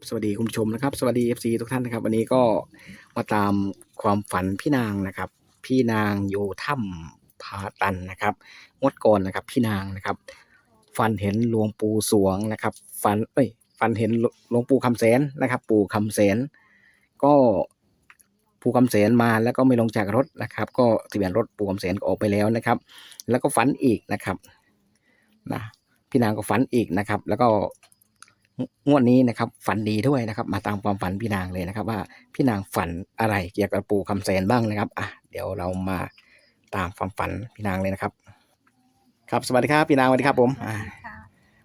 ครับสวัสดีคุณผู้ชมนะครับ สวัสดี FC ทุกท่านนะครับ วันนี้ก็มาตามความฝันพี่นางนะครับ พี่นางอยู่ถ้ำผาตันนะครับงดก่อนนะครับ พี่นางนะครับ ฝันเห็นหลวงปู่สวงนะครับ ฝันเอ้ยฝันเห็นหลวงปู่คำแสนนะครับ ปู่คำแสน ก็ปู่คำแสนมาแล้วก็ไม่ลงจากรถนะครับ ก็ทะเบียนรถปู่คำแสนก็ออกไปแล้วนะครับ แล้วก็ฝันอีกนะครับนะพี่นางก็ฝันอีกนะครับ แล้วก็ งวดนี้นะครับ ฝันดีด้วยนะครับ มาตามความฝันพี่นางเลยนะครับ ว่าพี่นางฝันอะไรเกี่ยวกับปู่คำแสนบ้างนะครับอะเดี๋ยวเรามาตามความฝันพี่นางเลยนะครับ ครับสวัสดีครับพี่นางสวัสดีครับผมอ่าค่ะ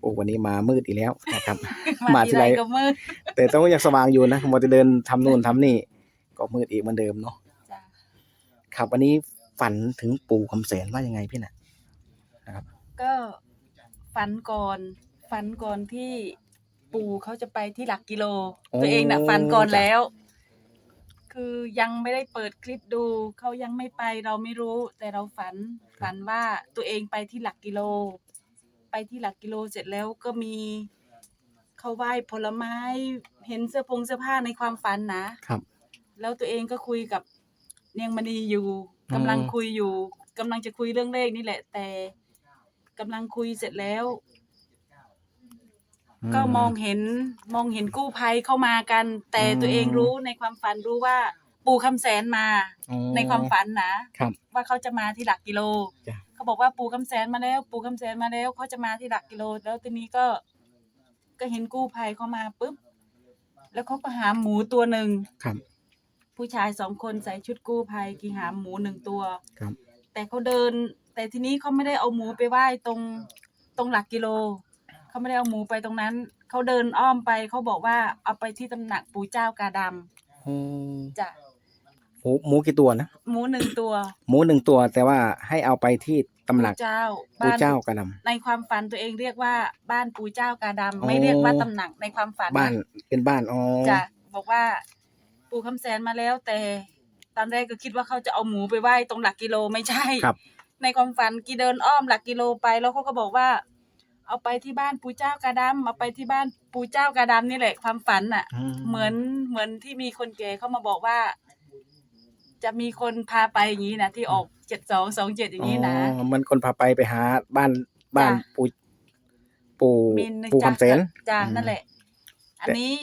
โอ้วันนี้มามืดอีกแล้วนะครับ มามาทีทีไรไรก็มืดแต่ต้องยังสว่างอยู่นะมัวแต่เดินทำนู่นทำนี่ ก็มืดอีกเหมือนเดิมเนาะจ้ะครับวันนี้ฝันถึงปู่คำแสนว่ายังไงพี่น่ะก็ฝันก่อนฝันก่อนที่ ปู่เขาจะไปที่หลักกิโล โอ้ ตัวเองน่ะฝันก่อนจ้ะแล้ว คือยังไม่ได้เปิดคลิปดู เขายังไม่ไปเราไม่รู้ แต่เราฝันฝันว่าตัวเองไปที่หลักกิโล ไปที่หลักกิโลเสร็จแล้วก็มีเขาไหว้ผลไม้ เห็นเสื้อพงเสื้อผ้าในความฝันนะ ครับ แล้วตัวเองก็คุยกับเนียงมณีอยู่อืม กำลังคุยอยู่กำลังจะคุยเรื่องเลขนี่แหละ แต่กำลังคุยเสร็จแล้ว ก็มองเห็นมองเห็นกู้ภัยเข้ามากัน แต่ตัวเองรู้ในความฝันรู้ว่าปู่คำแสนมาอ๋อในความฝันนะครับ ว่าเขาจะมาที่หลักกิโลจ้ะ เขาบอกว่าปู่คำแสนมาแล้ว ปู่คำแสนมาแล้วเขาจะมาที่หลักกิโล แล้วทีนี้ก็ ก็เห็นกู้ภัยเข้ามาปุ๊บแล้วเขาก็หาหมูตัวหนึ่ง ครับ ผู้ชายสองคนใส่ชุดกู้ภัยกินหามหมูหนึ่งตัว ครับ แต่เขาเดิน แต่ทีนี้เขาไม่ได้เอาหมูไปไหว้ตรงตรงหลักกิโล เขาไม่ได้เอาหมูไปตรงนั้น เขาเดินอ้อมไปเขาบอกว่าเอาไปที่ตำหนักปู่เจ้ากาดโอ้ำจ้ะหมูหมูกี่ตัวนะหมูหนึ่งตัวหมูหนึ่งตัวแต่ว่าให้เอาไปที่ตำหนักปู่เจ้าปู่บ้านเจ้ากระด ในความฝันตัวเองเรียกว่าบ้านปู่เจ้ากาดำอ๋อไม่เรียกว่าตำหนักในความฝันำบ้านเป็นบ้านอ๋อจ้ะบอกว่าปู่คำแสนมาแล้วแต่ ตอนแรกก็คิดว่าเขาจะเอาหมูไปไหว้ตรงหลักกิโลไม่ใช่ ครับ ในความฝันกีเดินอ้อมหลักกิโลไปแล้วเขาก็บอกว่า เอาไปที่บ้านปู่เจ้ากาดำเอาไปที่บ้านปู่เจ้ากาดำนี่แหละความฝันน่ะเหมือนเหมือนที่มีคนแก่เข้ามาบอกว่า จะมีคนพาไปอย่างนี้นะที่ออกเจ็ดสองสองเจ็ดอย่างนี้นะ อ๋อมันคนพาไปไปหาบ้านบ้านจ้ะ ปู่ปู่มินปู่จ้ะคำแสน จ้ะอืม นั่นแหละ อันนี้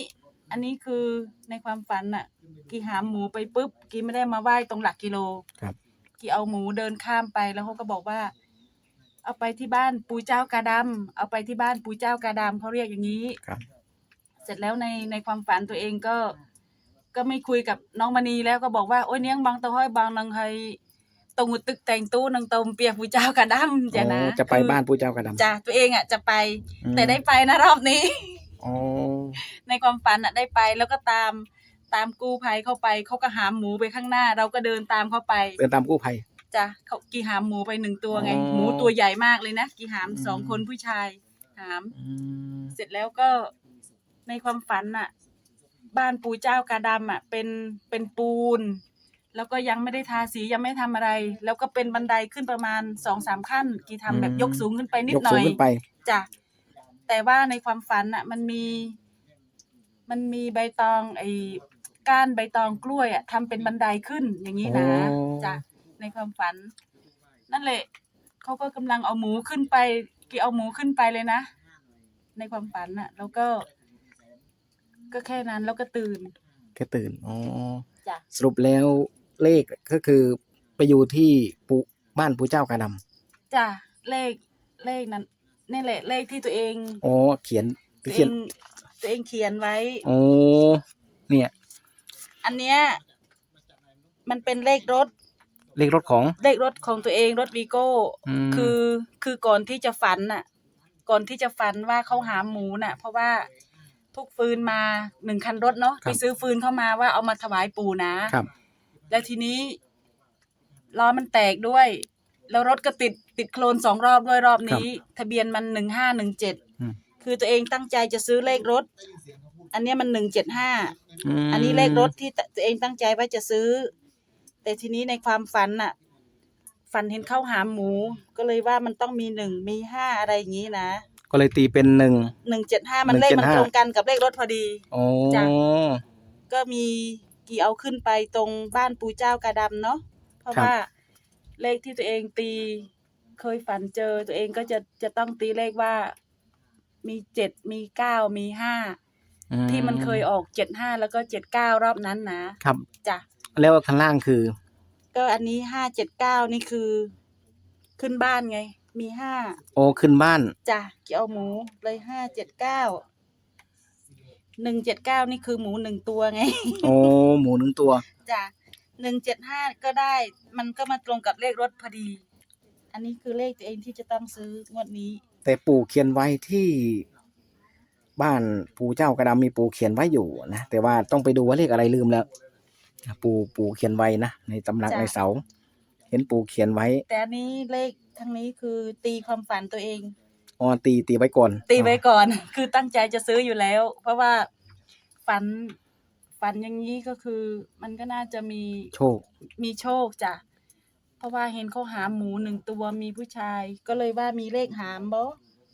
อันนี้คือในความฝันน่ะ กีหามหมูไปปุ๊บ กีไม่ได้มาไหว้ตรงหลักกิโลครับ กีเอาหมูเดินข้ามไปแล้วเขาก็บอกว่า เอาไปที่บ้านปู่เจ้ากาดำเอาไปที่บ้านปู่เจ้ากาดำเขาเรียกอย่างนี้ ครับ เสร็จแล้วในในความฝันตัวเองก็ ก็ไม่คุยกับน้องมณีแล้วก็บอกว่าโอ้ยเนี้ยงบางตะห้อยบางนางไฮตรงตึกแต่งตู้นางตมเปียกปู่เจ้ากาดำจ้ะนะอ๋อจะไปคือบ้านปู่เจ้ากระดำจ้ะตัวเองอะจะไป อืมแต่ได้ไปนะรอบนี้ อ๋อในความฝันอะได้ไปแล้วก็ตามตามกู้ภัยเข้าไปเขาก็หามหมูไปข้างหน้า เราก็เดินตามเข้าไป เดินตามกู้ภัย จ้ะเขากี่หามหมูไปหนึ่งตัวไง อ๋อ หมูตัวใหญ่มากเลยนะกี่หามอืมสองคนผู้ชายหาม อืมเสร็จแล้วก็ในความฝันน่ะ บ้านปู่เจ้ากาดำอะ เป็นเป็นปูน แล้วก็ยังไม่ได้ทาสียังไม่ทำอะไร แล้วก็เป็นบันไดขึ้นประมาณสองสามขั้น กี่ทำแบบยกสูงขึ้นไปนิดยกหน่สูองยขึ้นไป จ้ะแต่ว่าในความฝันอะ มันมี มันมีใบตองไอ้ก้านใบตองกล้วยอะทำเป็นบันไดขึ้นอย่างนี้นะอ๋อจ้ะ ในความฝัน นั่นแหละเขาก็กำลังเอาหมูขึ้นไปกี่เอาหมูขึ้นไปเลยนะ ในความฝันอะ แล้วก็ ก็แค่นั้นแล้วก็ตื่น แค่ตื่นอ๋อจ้ะสรุปแล้วเลขก็คือไปอยู่ที่ปู่บ้านปู่เจ้ากระดจ้ะเลขเลขนั้นนี่แหละเลขที่ตัวเองำอ๋อเขียนตัวเอเขียนงตัวเองเขียนไว้อ๋อเนี่ย อันเนี้ยมันเป็นเลขรถ เลขรถของ เลขรถของตัวเองรถวีโก้อืม คือคือก่อนที่จะฝันน่ะ ก่อนที่จะฝันว่าเขาหาหมูน่ะ เพราะว่าทุกฟืนมาหนึ่งคันรถเนาะไปซื้อฟืนเข้ามาว่าเอามาถวายปู่นะ ครับ แล้วทีนี้ล้อมันแตกด้วย แล้วรถก็ติดติดโคลนสองรอบด้วยรอบนี้ ทะเบียนมันหนึ่งห้าหนึ่งเจ็ดอืม คือตัวเองตั้งใจจะซื้อเลขรถ อันเนี้ยมันหนึ่งเจ็ดห้า มอันนี้เลขรถที่ตตัวเองตั้งใจว่าจะซื้อ แต่ทีนี้ในความฝันน่ะ ฝันเห็นเข้าหาหมู ก็เลยว่ามันต้องมีหนึ่งมีห้าอะไรอย่างนี้นะก็เลยตีเป็นหนึ่งหนึ่งเจ็ดห้ามันเลขมัน175ตรงกันกับเลขรถพอดีโอ้จ้ะก็มีกี่เอาขึ้นไปตรงบ้านปู่เจ้ากาดำเนาะเพราะว่าเลขที่ตัวเองตีเคยฝันเจอตัวเองก็จะจะต้องตีเลขว่ามีเจ็ดมีเก้ามีห้าอืที่มันเคยออกเจ็ดห้าแล้วก็เจ็ดเก้ารอบนั้นนะครับจ้ะ แล้วข้างล่างคือ ก็อันนี้ห้าเจ็ดเก้านี่คือ ขึ้นบ้านไง มีห้าโอ้ขึ้นบ้าน จ้ะเกี่ยวหมูเลยห้าเจ็ดเก้าหนึ่งเจ็ดเก้านี่คือหมูหนึ่งตัวไง โอ้หมูหนึ่งตัว จ้ะหนึ่งเจ็ดห้าก็ได้ มันก็มาตรงกับเลขรถพอดี อันนี้คือเลขตัวเองที่จะต้องซื้องวดนี้ แต่ปู่เขียนไว้ที่ บ้านปู่เจ้ากระดำมีปู่เขียนไว้อยู่นะแต่ว่าต้องไปดูว่าเลขอะไรลืมแล้ว ปู่ปู่เขียนไว้นะในตำหนักจ้ะ ในเสา เห็นปู่เขียนไว้แต่อันนี้เลขทั้งนี้คือตีความฝันตัวเอง อ๋อตีตีไว้ก่อนตีไว้ก่อน คือตั้งใจจะซื้ออยู่แล้ว เพราะว่าฝันฝันอย่างนี้ก็คือ มันก็น่าจะมีโชค มีโชคจ้ะเพราะว่าเห็นเขาหามหมูหนึ่งตัวมีผู้ชาย ก็เลยว่ามีเลขหามบ่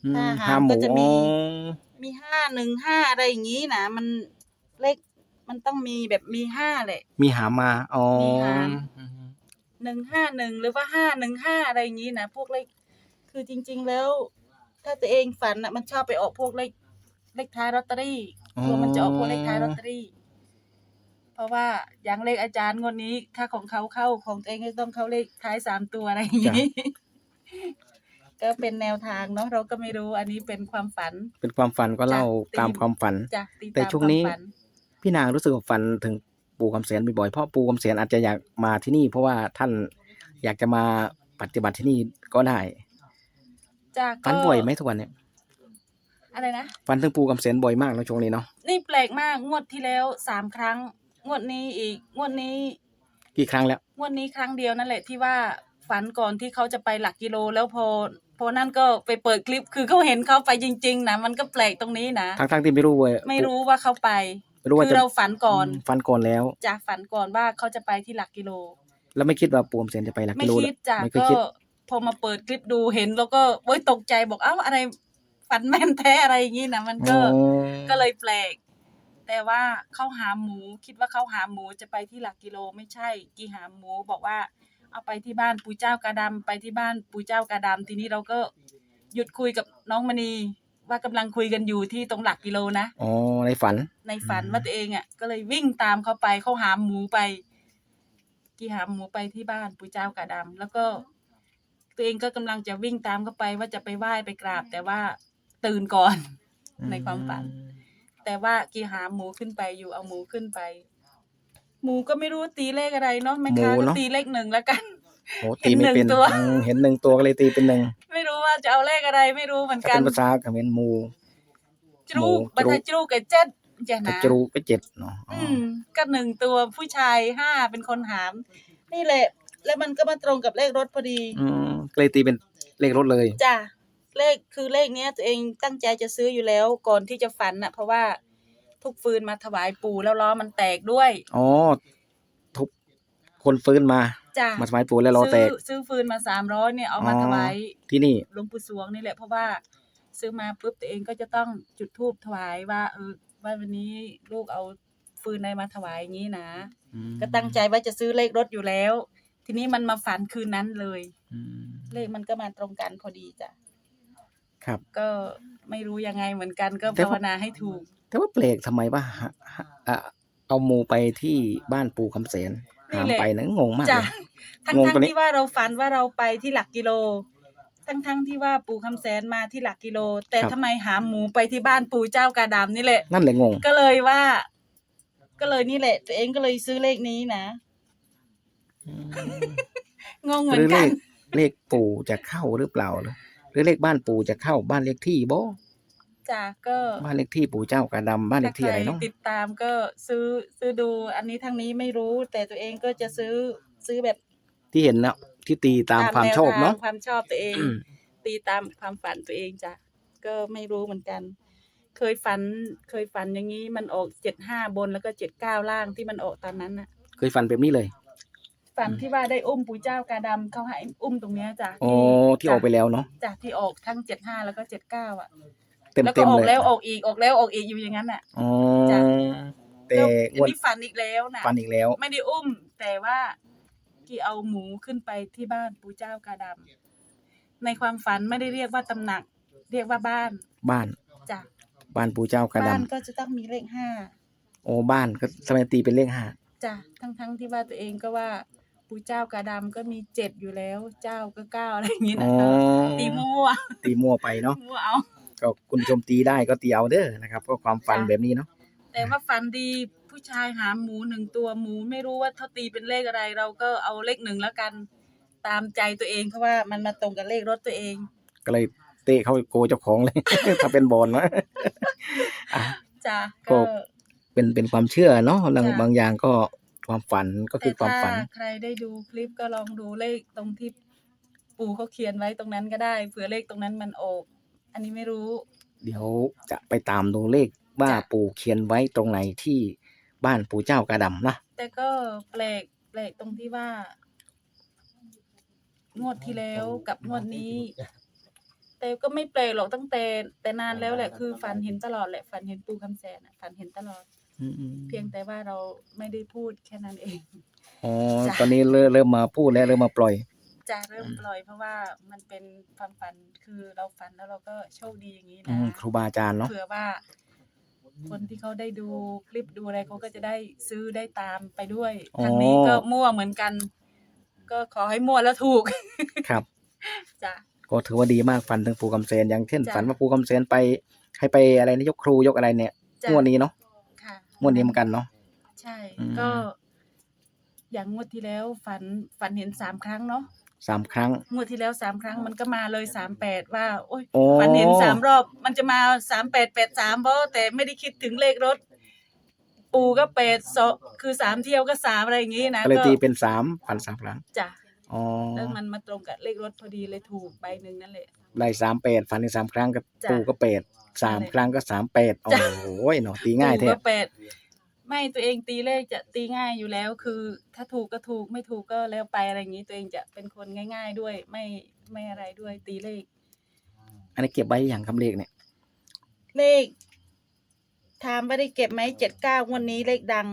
อืมถ้าหาห้ามหมูก็จะมี อ๋อมีห้าหนึ่งห้าอะไรอย่างนี้นะมันเลข มันต้องมีแบบมีห้าแหละ มีหามมา อ๋อ มีหาม หนึ่งห้าหนึ่งหรือว่าห้าหนึ่งห้าอะไรอย่างนี้นะพวกเลขคือจริง ๆแล้ว ถ้าตัวเองฝันอะมันชอบไปออกพวกเลขเลขท้ายลอตเตอรี่กลัวมันจะออกพวกเลขท้ายลอตเตอรี่ เพราะว่าอย่างเลขอาจารย์งวดนี้ ถ้าของเขาเข้าของตัวเองก็ต้องเข้าเลขท้ายสามตัวอะไรอย่างนี้ ก็เป็นแนวทางเนาะเราก็ไม่รู้ อันนี้เป็นความฝัน เป็นความฝันก็เล่าจ้ะตามตีความฝัน จ้ะตีแต่ตามช่วงความนี้ฝัน พี่นางรู้สึกว่าฝันถึงปู่คำเสนบ่อยๆเพราะปู่คำเสนอาจจะอยากมาที่นี่ เพราะว่าท่านอยากจะมาปฏิบัติที่นี่ก็ได้จ้ะฝันบ่อยไหมทุกวันเนี่ยอะไรนะฝันถึงปู่คำเสนบ่อยมากในช่วงนี้เนาะนี่แปลกมากงวดที่แล้วสามครั้ง งวดนี้อีกงวดนี้กี่ครั้งแล้วงวดนี้ครั้งเดียวนั่นแหละที่ว่าฝันก่อนที่เขาจะไปหลักกิโลแล้วพอพอนั่นก็ไปเปิดคลิปคือเขาเห็นเขาไปจริง ๆนะมันก็แปลกตรงนี้นะทั้งๆที่ไม่รู้เว้ยไม่รู้ว่าเขาไป ไม่รู้ว่าคืจะอเราฝันก่อนฝันก่อนแล้ว จะฝันก่อนว่าเขาจะไปที่หลักกิโล แล้วไม่คิดว่าปู่คำเสนจะไปหลักไม่กิโลคิดจ้ะไม่เคยก็คิด พอมาเปิดคลิปดูเห็นแล้วก็โอ๊ยตกใจบอกเอ้าอะไรฝันแม่นแท้อะไรอย่างนี้นะมันก็อ๋อก็เลยแปลก แต่ว่าเขาหาหมูคิดว่าเขาหาหมูจะไปที่หลักกิโลไม่ใช่ กีหาหมูบอกว่า เอาไปที่บ้านปู่เจ้ากาดำไปที่บ้านปู่เจ้ากาดำทีนี้เราก็หยุดคุยกับน้องมณี ว่ากำลังคุยกันอยู่ที่ตรงหลักกิโลนะ อ๋อในฝัน ในฝันอืมว่าตัวเองอะ ก็เลยวิ่งตามเขาไปเขาหาหมูไป กีหาหมูไปที่บ้านปู่เจ้ากาดำแล้วก็ ตัวเองก็กำลังจะวิ่งตามเขาไป ว่าจะไปไหว้ไปกราบ แต่ว่าตื่นก่อน ในความฝัน แต่ว่ากีหาหมูขึ้นไปอยู่เอาหมูขึ้นไป หมูก็ไม่รู้ตีเลขอะไรเนาะแม่ค้าหมูก็เนอะ ตีเลขหนึ่งแล้วกัน โอ้ตีไม่เป็นเห็นหนึ่งตัว อืมเห็นหนึ่งตัวก็เลยตีเป็นหนึ่งไม่รู้ว่าจะเอาเลขอะไรไม่รู้เหมือนถ้ากัเป็นนภาษาเขมรหมู จรูหมูบัตจรูรจรูกับเจ็ดจะกระนะจรูก็เจ็ดเนาะอ๋ออืมก็หนึ่งตัวผู้ชายห้าเป็นคนหาม นี่แหละ แล้วมันก็มาตรงกับเลขรถพอดีอืมก็เลยตีเป็นเลขรถเลย จ้ะเลขคือเลขเนี้ยตัวเองตั้งใจจะซื้ออยู่แล้วก่อนที่จะฝันน่ะ เพราะว่าทุกฟืนมาถวายปู่แล้วล้อมันแตกด้วย อ๋อทุบคนฟื้นมา จ้ะมาสมัยปู่แล้วรอแตก ซื้อซื้อฟืนมาสามร้อยเนี่ยเอามาอ๋อ ถวายที่นี่ หลวงปู่สวงนี่แหละเพราะว่าซื้อมาปุ๊บตัวเองก็จะต้องจุดธูปถวายว่าเออว่าวันนี้ลูกเอาฟืนอะไรมาถวายอย่างนี้นะอืมก็ตั้งใจว่าจะซื้อเลขรถอยู่แล้ว ทีนี้มันมาฝันคืนนั้นเลยอืมเลขมันก็มาตรงกันพอดีจ้ะครับ ก็ไม่รู้ยังไงเหมือนกันก็แต่ภาว่าวนาให้ถูก แต่ว่าเปลกทำไมว่าฮะฮะอะเอาหมูไปที่บ้านปู่คำเสนนี่หามแหละ ไปนะงงมากจ้ะเลย ทั้งงงทั้งตัวนี้ที่ว่าเราฝันว่าเราไปที่หลักกิโล ทั้งทั้งที่ว่าปู่คำแสนมาที่หลักกิโล แต่ทำไมหาหมูไปที่บ้านปู่เจ้ากาดำนี่แหละ นั่นแหละงง ก็เลยว่า ก็เลยนี่แหละ ตัวเองก็เลยซื้อเลขนี้นะอืมงงเหหมือรืนอเลกัน ขเลขปู่จะเข้าหรือเปล่าหรือหรือเลขบ้านปู่จะเข้าบ้านเลขที่บ่จ้ะก็บ้านเลขที่ปู่เจ้ากระดำบ้านเลถ้าขใคที่รอะไรเนาะ ติดตามก็ซื้อซื้อดู อันนี้ทั้งนี้ไม่รู้ แต่ตัวเองก็จะซื้อซื้อแบบ ที่เห็นนะที่ตีตามความชอบเนาะแวทงความชอบตัวเองอืมตีตามความฝันตัวเองจ้ะก็ไม่รู้เหมือนกัน เคยฝัน เคยฝันอย่างนี้มันออกเจ็ดห้าบนแล้วก็เจ็ดเก้าล่างที่มันออกตอนนั้นน่ะ เคยฝันแบบนี้เลยฝันที่ว่าได้อุ้มปู่เจ้ากาดำเขาให้อุ้มตรงเนี้ยจ้ะอ๋อที่ออกไปแล้วเนาะจ้ะที่ออกทั้งเจ็ดห้าแล้วก็เจ็ดเก้าอะเต็มแล้วก็เต็มออเลกยแล้วออกอีกออกแล้วออกอีกอยู่อย่างนั้นอะ อ๋อจ้ะ แต่แล้วงวดนี่ฝันอีกแล้วนะฟันอีกแล้ว ไม่ได้อุ้ม แต่ว่า กี่เอาหมูขึ้นไปที่บ้านปู่เจ้ากาดำในความฝันไม่ได้เรียกว่าตำหนัก เรียกว่าบ้านบ้านจ้ะบ้านปู่เจ้ากระบ้านดำก็จะต้องมีเลขห้าโอ้บ้านก็สมัยตีเป็นเลขห้าจ้ะทั้งทั้งๆที่ว่าตัวเองก็ว่าปู่เจ้ากาดำก็มีเจ็ดอยู่แล้ว เจ้าก็เก้าอะไรอย่างนี้อ๋นะอคะตีมั่วตีมั่วไปเนาะมั่วเอา ก็คุณผู้ชมตีได้ก็ตีเอาเด้อนะครับ ก็ความฝันจ้ะแบบนี้เนาะแต่ว่าฝันดี ผู้ชายหาหมูหนึ่งตัวหมูไม่รู้ว่าเขาตีเป็นเลขอะไร เราก็เอาเลขหนึ่งแล้วกันตามใจตัวเองเพราะว่ามันมาตรงกับเลขรถตัวเอง ก็เลยเตะเข้าโกเจ้าของเลย ถ้าเป็นบอลนะอะจ้ะก็ ก็เป็นเป็นความเชื่อเนาะบางจ้ะ บางอย่างก็ความฝันก็คือความฝัน แต่ถ้าใครได้ดูคลิปก็ลองดูเลขตรงที่ปู่เขาเขียนไว้ตรงนั้นก็ได้เผื่อเลขตรงนั้นมันออกอันนี้ไม่รู้ เดี๋ยวจะไปตามดูเลขว่าจ้ะ ปู่เขียนไว้ตรงไหนที่ บ้านปู่เจ้ากระดำนะแต่ก็แปลกแปลกตรงที่ว่า งวดที่แล้วกับงวดนี้ แต่ก็ไม่แปลกหรอกตั้งแต่ แต่นานแล้วแหละคือฝันเห็นตลอดแหละฝันเห็นปูคำแสนอะฝันเห็นตลอด อืมเพียงแต่ว่าเราไม่ได้พูดแค่นั้นเองอ๋อจ้ะ ตอนนี้เริ่มเริ่มมาพูดแล้วเริ่มมาปล่อย จะเริ่มปล่อยเพราะว่ามันเป็นความฝันคือเราฝันแล้วเราก็โชคดีอย่างนี้อืนะมครูบาอาจารย์เนาะเผื่อว่า คนที่เขาได้ดูคลิปดูอะไรเขาก็จะได้ซื้อได้ตามไปด้วยอ๋อทางนี้ก็มั่วเหมือนกัน ก็ขอให้มั่วแล้วถูกครับจ้ะก็ถือว่าดีมากฝันถึงปู่คำเซนอย่างเช่นจ้ะฝันว่าปู่คำเซนไปให้ไปอะไรนะยกครูยกอะไรเนี่ยจ้ะงวดนี้เนาะค่ะงวดนี้เหมือนกันเนาะใช่อืมก็ อย่างงวดที่แล้วฝันฝันเห็นสามครั้งเนาะ สามครั้ง งวดที่แล้วสามครั้งมันก็มาเลยสามแปดว่าโอ้ยโอ้ ฝันเห็นสามรอบ มันจะมาสามแปดแปดสามเพราะแต่ไม่ได้คิดถึงเลขรถ ปูก็แปดสองคือสามเที่ยวก็สามอะไรอย่างงี้นะก็เลยตีเป็นสามพันสามครั้งจ้ะอ๋อแล้วมันมาตรงกับเลขรถพอดีเลยถูกใบหนึ่งนั่นแหละ ได้สามแปดฝันถึงสามครั้งกับจ้ะปู่ก็แปดสามนั่นแหละครั้งก็สามแปดโอ้จ้ะ โหเนาะตีง่ายถูแท้กก็แปด ไม่ตัวเองตีเลขจะตีง่ายอยู่แล้ว คือ ถ้าถูกก็ถูกไม่ถูกก็แล้วไปอะไรอย่างนี้ ตัวเองจะเป็นคนง่าย ๆด้วย ไม่ไม่อะไรด้วยตีเลข อันนี้เก็บไว้อย่างคำเลขเนี่ย เลขถามว่าได้เก็บไหมเจ็ดเก้างวดนี้เลขดัง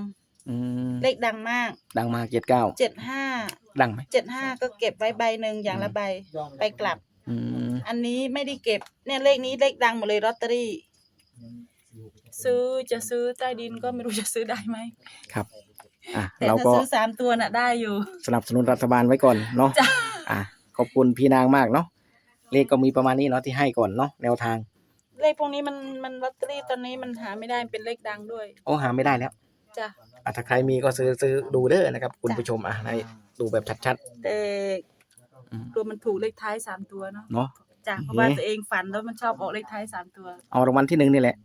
อืมเลขดังมากดังมากเจ็ดเก้าเจ็ดห้าดังไหมเจ็ดห้าก็เก็บไว้ใบหนึ่งอย่างละใบ ไปกลับ อืมอันนี้ไม่ได้เก็บเนี่ยเลขนี้เลขดังหมดเลยลอตเตอรี่ ซื้อจะซื้อใต้ดินก็ไม่รู้จะซื้อได้ไหมครับอะแต่เราถ้าก็ซื้อสามตัวน่ะได้อยู่ สนับสนุนรัฐบาลไว้ก่อนเนาะจ้ะ อะขอบคุณพี่นางมากเนาะเลขก็มีประมาณนี้เนาะที่ให้ก่อนเนาะแนวทางเลขพวกนี้มันมันลอตเตอรี่ตอนนี้มันหาไม่ได้เป็นเลขดังด้วยโอ้หาไม่ได้แล้วจ้ะ อะถ้าใครมีก็ซื้อซื้อดูเด้อนะครับ คุณจ้ะ ผู้ชมอะให้ดูแบบชัดแต่ๆอืมตัวมันถูกเลขท้ายสามตัวเนาะ เนาะ จ้ะเพราะว่าเอ๊ะตัวเองฝันแล้วมันชอบออกเลขท้ายสามตัว เอารางวัลที่หนึ่งนี่แหละ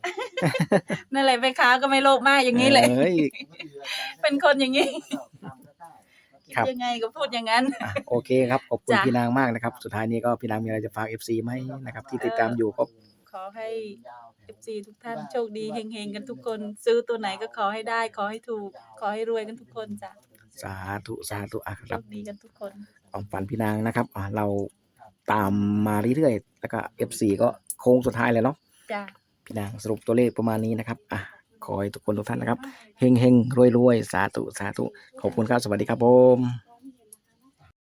นั่นแหละแม่ค้าก็ไม่โลภมากอย่างนี้แหละเอ้ย เป็นคนอย่างนี้ครับ ยังไงก็พูดอย่างนั้น อะโอเคครับ ขอบคุณจ้ะ พี่นางมากนะครับ สุดท้ายนี้ก็พี่นางมีอะไรจะฝาก FC ไหมนะครับ ที่ติดตามอยู่ก็ขอให้ FC ทุกท่านโชคดีเฮงๆกันทุกคน ซื้อตัวไหนก็ขอให้ได้ ขอให้ถูก ขอให้รวยกันทุกคนจ้ะสาธุสาธุอะคโชรับ คดีกันทุกคน ความฝันพี่นางนะครับอะเรา ตามมาเรื่อยๆ แล้วก็ FC ก็โค้งสุดท้ายเลยเนาะจ้ะพี่นางสรุปตัวเลขประมาณนี้นะครับ อะ ขอให้ทุกคนทุกท่านนะครับ เฮงเฮงรวยรวยๆ สาธุ สาธุ ขอบคุณครับ สวัสดีครับผม